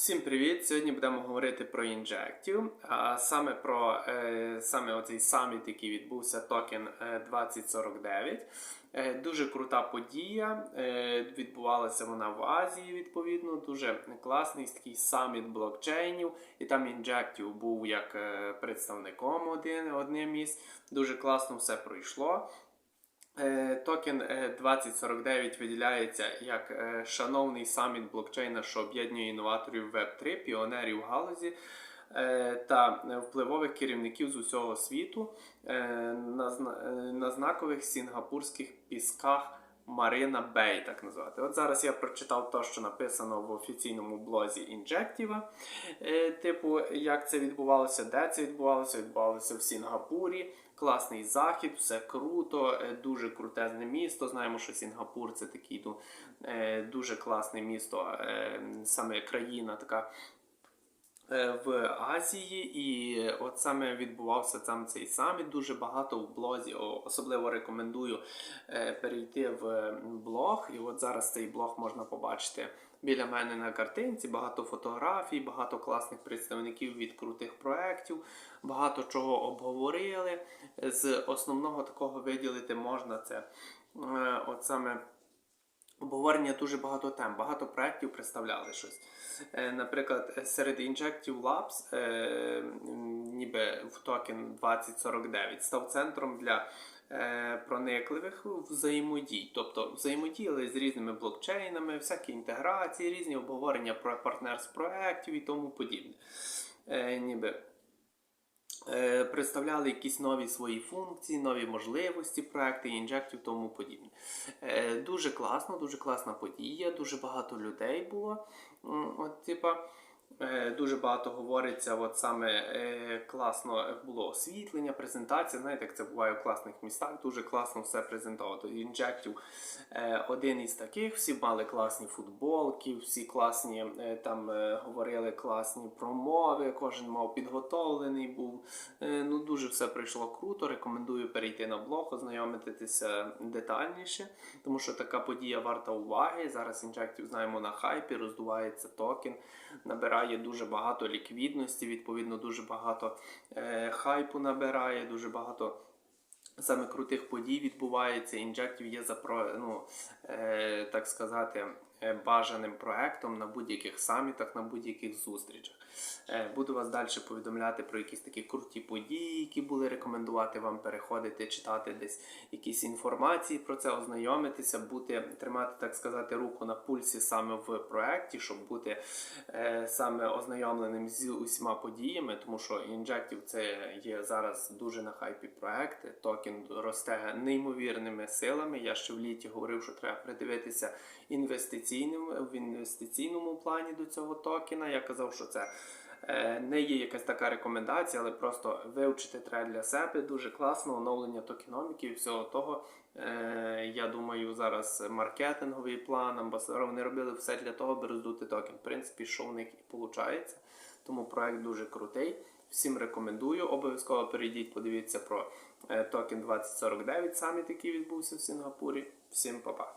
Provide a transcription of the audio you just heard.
Всім привіт! Сьогодні будемо говорити про Injective, а саме про е, саме оцей саміт, який відбувся токен е, 2049. Е, дуже крута подія. Е, відбувалася вона в Азії, відповідно. Дуже класний такий саміт блокчейнів. І там Injective був як е, представником один, одним із. Дуже класно все пройшло. Е, Токен е, 2049 виділяється як е, шановний саміт блокчейна, що об'єднує інноваторів Web3, піонерів галузі е, та впливових керівників з усього світу е, е, на знакових сінгапурських пісках. Марина Бей, так назвати. От зараз я прочитав те, що написано в офіційному блозі. Е, Типу, як це відбувалося, де це відбувалося? Відбувалося в Сінгапурі. Класний захід, все круто, е, дуже крутезне місто. Знаємо, що Сінгапур це такий ну, е, дуже класне місто, е, саме країна така в Азії, і от саме відбувався там цей саміт. Дуже багато в блозі. Особливо рекомендую е, перейти в блог. І от зараз цей блог можна побачити біля мене на картинці. Багато фотографій, багато класних представників від крутих проєктів, багато чого обговорили. З основного такого виділити можна це е, от саме обговорення дуже багато тем, багато проєктів представляли щось. Е, Наприклад, серед Injective Labs, е, ніби в токен 2049, став центром для е, проникливих взаємодій, тобто взаємодіяли з різними блокчейнами, всякі інтеграції, різні обговорення про партнерств проєктів і тому подібне. Е, Ніби е, представляли якісь нові свої функції, нові можливості проекти, інжектів, тому подібне. Е, Дуже класно, дуже класна подія, дуже багато людей було. От, типа, е, дуже багато говориться, от саме е, класно було освітлення, презентація. Знаєте, як це буває в класних містах, дуже класно все презентовано. Інжектів е, один із таких, всі мали класні футболки, всі класні е, там е, говорили класні промови, кожен мав підготовлений був. Е, Ну, дуже все пройшло круто. Рекомендую перейти на блог, ознайомитися детальніше, тому що така подія варта уваги. Зараз інжектів знаємо на хайпі, роздувається токен, набирає дуже багато ліквідності, відповідно, дуже багато е, хайпу набирає, дуже багато. Саме крутих подій відбувається. Інжектів є за про, ну, е, так сказати, бажаним проектом на будь-яких самітах, на будь-яких зустрічах. Е, буду вас далі повідомляти про якісь такі круті події, які були рекомендувати вам переходити, читати десь якісь інформації про це, ознайомитися, бути, тримати, так сказати, руку на пульсі саме в проекті, щоб бути е, саме ознайомленим з усіма подіями, тому що Injective це є зараз дуже на хайпі проект. Токен росте неймовірними силами. Я ще в літі говорив, що треба придивитися в інвестиційному плані до цього токена. Я казав, що це. е, Не є якась така рекомендація, але просто вивчити треба для себе. Дуже класно оновлення токеноміки і всього того. Е, Я думаю, зараз маркетинговий план, амбасадор, вони робили все для того, аби роздути токен. В принципі, що в них і виходить. Тому проект дуже крутий. Всім рекомендую. Обов'язково перейдіть, подивіться про е, токен 2049 саміт, який відбувся в Сінгапурі. Всім па-па.